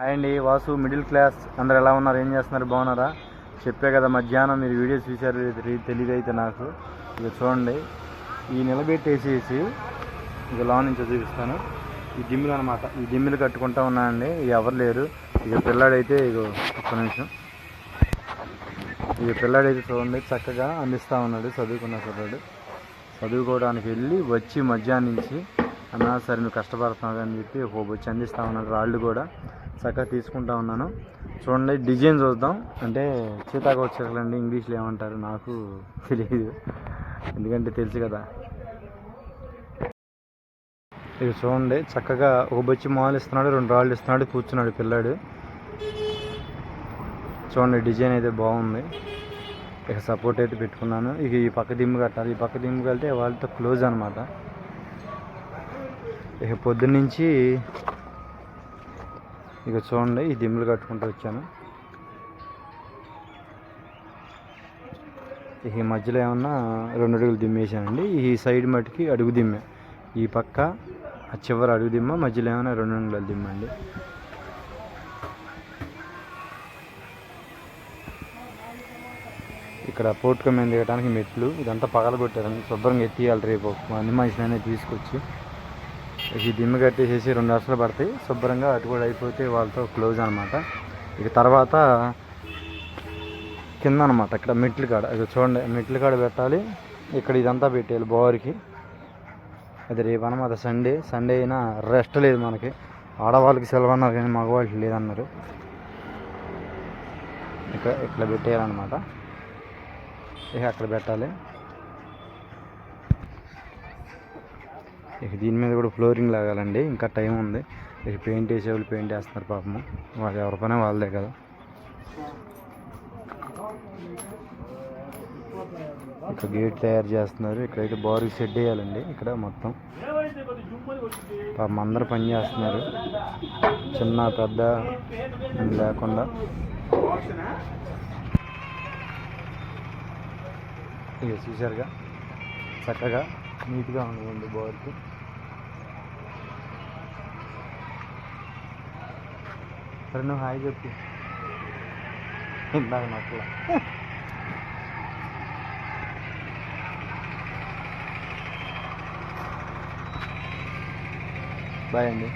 Hi అండి Vasu middle class. అందరు ఎలా ఉన్నారు? ఏం చేస్తున్నారు? బాగున్నారా? చెప్పే కదా మధ్యాహ్నం మీరు వీడియోస్ చూసారు తెలియదు అయితే నాకు. ఇక చూడండి ఈ నిలబెట్టేసేసి ఇక లోన్ నుంచి చూపిస్తాను. ఈ దిమ్మిలు అనమాట ఈ దిమ్మిలు కట్టుకుంటా ఉన్నానండి. ఇక ఎవరు లేరు. ఇక పిల్లాడైతే ఇక ఒక్క నిమిషం. ఇక పిల్లాడైతే చూడండి చక్కగా అందిస్తూ ఉన్నాడు చదువుకున్న పిల్లాడు. చదువుకోవడానికి వెళ్ళి వచ్చి మధ్యాహ్నం నుంచి అన్నా సరే నువ్వు కష్టపడుతున్నావు అని చెప్పి ఒక వచ్చి అందిస్తూ ఉన్నాడు రాళ్ళు కూడా. చక్కగా తీసుకుంటా ఉన్నాను. చూడండి డిజైన్ చూద్దాం. అంటే సీతాకోక చిలకలండి ఇంగ్లీష్లో ఏమంటారు నాకు తెలియదు ఎందుకంటే తెలుసు కదా. ఇక చూడండి చక్కగా ఒక బొచ్చి మాలు ఇస్తున్నాడు రెండు రాళ్ళు ఇస్తున్నాడు కూర్చున్నాడు పిల్లాడు. చూడండి డిజైన్ అయితే బాగుంది. ఇక సపోర్ట్ అయితే పెట్టుకున్నాను. ఇక ఈ పక్క దిమ్ము కట్టాలి. ఈ పక్క దిమ్ము కడితే వాళ్ళతో క్లోజ్ అనమాట ఇక పొద్దున్నుంచి ఇక చూడండి ఈ దిమ్ములు కట్టుకుంటూ వచ్చాను. ఈ మధ్యలో ఏమన్నా రెండు అడుగులు దిమ్మేసానండి ఈ సైడ్ మట్టుకి అడుగు దిమ్మే. ఈ పక్క ఆ చివరి అడుగు దిమ్మ మధ్యలో ఏమైనా రెండు అడుగులు దిమ్మండి. ఇక్కడ పోటుక మీద దిగడానికి మెట్లు ఇదంతా పగలగొట్టారండి శుభ్రంగా ఎత్తియాలి రేపు. అన్ని మనిషినైనా తీసుకొచ్చి ఈ దిమ్మ కట్టేసేసి రెండు అసలు పడతాయి. శుభ్రంగా అటు కూడా అయిపోతే వాళ్ళతో క్లోజ్ అనమాట ఇక తర్వాత కింద అనమాట ఇక్కడ మెట్ల కాడ ఇక చూడండి మెట్ల కాడ పెట్టాలి. ఇక్కడ ఇదంతా పెట్టేయాలి బోర్కి. అది రేపు అనమాట సండే. సండే అయినా రెస్ట్ లేదు మనకి. ఆడవాళ్ళకి సెలవు అన్నారు కానీ మగవాళ్ళకి లేదన్నారు. ఇక్కడ ఇక్కడ పెట్టేయాలన్నమాట. ఇక అక్కడ పెట్టాలి. ఇక దీని మీద కూడా ఫ్లోరింగ్ లాగాలండి. ఇంకా టైం ఉంది. ఇక పెయింట్ వేసేవాళ్ళు పెయింట్ వేస్తున్నారు పాపము వాళ్ళు ఎవరి పైన వాళ్ళదే కదా. ఇక్కడ గేట్ తయారు చేస్తున్నారు. ఇక్కడైతే బారుకి సెట్ వేయాలండి. ఇక్కడ మొత్తం పాపం అందరు పని చేస్తున్నారు. చిన్న పెద్ద లేకుండా. ఇక చూసారుగా చక్కగా నీట్గా ఉంది బోర్కి సరే నువ్వు హాయ్ చెప్పు. ఇందాక నాకు బాయ్ అండి.